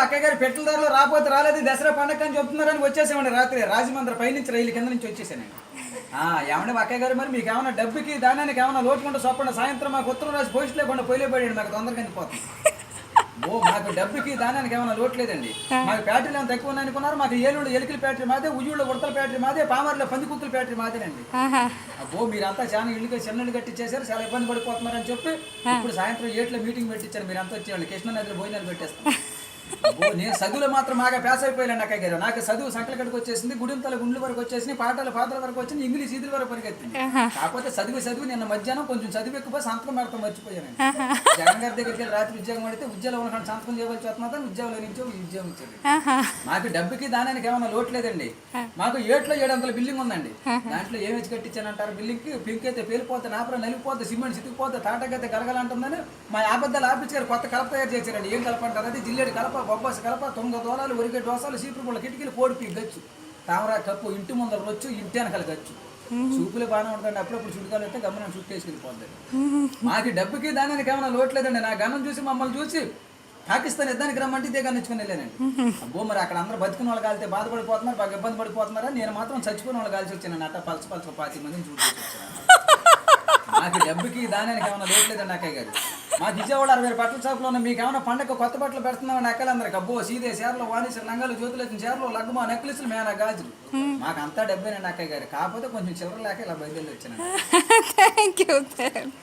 అక్కయ్య గారు పెట్ల ధరలు రాకపోతే రాలేదు దసరా పండగ అని చెప్తున్నారని వచ్చేసామండి రాత్రి. రాజమండ్రి పైనుంచి రైలు కింద నుంచి వచ్చేసానండి ఆ, ఏమండి మా అక్కయ్య గారు మరి మీకు ఏమైనా డబ్బుకి దానానికి ఏమైనా లోటుకుంటే చొప్పండి సాయంత్రం మాకు ఉత్తరం రాసి పోస్ట్ లేకుండా పోయిలే పడాడు మాకు తొందరగా వెళ్ళిపోతుంది ఓ మాకు డబ్బుకి దానానికి ఏమైనా లోటు లేదండి. మాకు బ్యాటరీలు ఏమైనా తక్కువ అనుకున్నారు. మాకు ఏలూరు ఎలికల బ్యాటరీ మాదే ఉయ్యూళ్ళ ఉడతల బ్యాటరీ మాదే పామర్లో పందికుత్తుల బ్యాటరీ మాదేనండి. అబ్బో మీరంతా చాలా ఇల్లుగా చిన్న ఇల్లు కట్టించేశారు చాలా ఇబ్బంది పడిపోతున్నారని చెప్పి ఇప్పుడు సాయంత్రం ఏట్లో మీటింగ్ పెట్టించారు మీరు అంతా వచ్చేవాళ్ళు కృష్ణ నదిలో భోజనాలు పెట్టేస్తాం. అబ్బో నేను చదువులో మాత్రం బాగా పేస అయిపోయాను అక్కయ్య గారు. నాకు చదువు సంకల కడికి వచ్చేసింది గుడింతల గుండ్ల వరకు వచ్చేసింది పాటల పాటల వరకు వచ్చింది ఇంగ్లీష్ ఇదిల వరకు పరిగెత్తింది కాకపోతే చదువు చదువు నిన్న మధ్యాహ్నం కొంచెం చదువు ఎక్కువ సంతకం పెడతాం మర్చిపోయాను జగన్ గారి దగ్గరికి వెళ్ళి రాత్రి ఉద్యోగం పడితే ఉద్యోగంలో ఉన్న సంతకం చేయవలసి వస్తున్నా ఉద్యోగంలో నుంచి ఉద్యోగం ఇచ్చారు ఆహా. మాకు డబ్బుకి దానానికి ఏమైనా లోటు లేదండి. మాకు ఏట్లో ఏడు వందల బిల్డింగ్ ఉందండి. దాంట్లో ఏం వేసి కట్టించానంటారు బిల్డింగ్కి పింక్ అయితే పేలిపోతే నాపర నలిగిపోతే సిమెంట్ సితికిపోతే తాటకైతే గలగలంటుందని మా ఆబద్దాలు ఆపించారు కొత్త కలప తయారు చేశారండి. ఏం కలప అంటారు? అది జిల్లేడు కలప బొబ్బాసి కలప తొంగ దోలాలు ఒరిగే దోసాలు సీపురు పుల్ల కిటికీలు కోడిపి గచ్చు. తామరా కప్పు ఇంటి ముందర రొచ్చు ఇంటి వెనకాల గచ్చు. చూపులే బాగానే ఉంటుందండి. అప్పుడప్పుడు చుట్టుకాలు అయితే గమనం చుట్టూ వేసుకెళ్ళిపోతుంది మాకు డబ్బుకి దానికి ఏమైనా లోటు లేదండి. నా గమనం చూసి మమ్మల్ని చూసి పాకిస్తాన్ యుద్ధానికి రమ్మంటే ఇదే కనిచ్చుకుని వెళ్ళానండి. అబ్బో మరి అక్కడ అందరూ బతికిన వాళ్ళు కాలితే బాధపడిపోతున్నారు బాగా ఇబ్బంది పడిపోతున్నారా నేను మాత్రం చచ్చిపోయిన వాళ్ళు కాల్చి వచ్చాను అట్ట పలస పలస పాతి మందిని చూసి నాకు డబ్బుకి దానికి ఏమైనా లోటు లేదండి అక్కయ్య గారు మాకు విజయవాడ అరవై బట్టల షాప్లో ఉన్న మీకు ఏమైనా పండగ కొత్త బట్టలు పెడుతున్నామని అక్కలందరికి అబ్బో సీదే చీరలు వాణిశ్వర లంగాలు జ్యోతులు వచ్చిన చీరలు లగ్గుమా నెక్లెస్లు మేనా గాజులు. మాకు అంతా డబ్బేనండి అక్కయ్య గారు. కాకపోతే కొంచెం చిల్లర లేక ఇలా బయలుదేరి వచ్చాను థ్యాంక్ యూ థ్యాంక్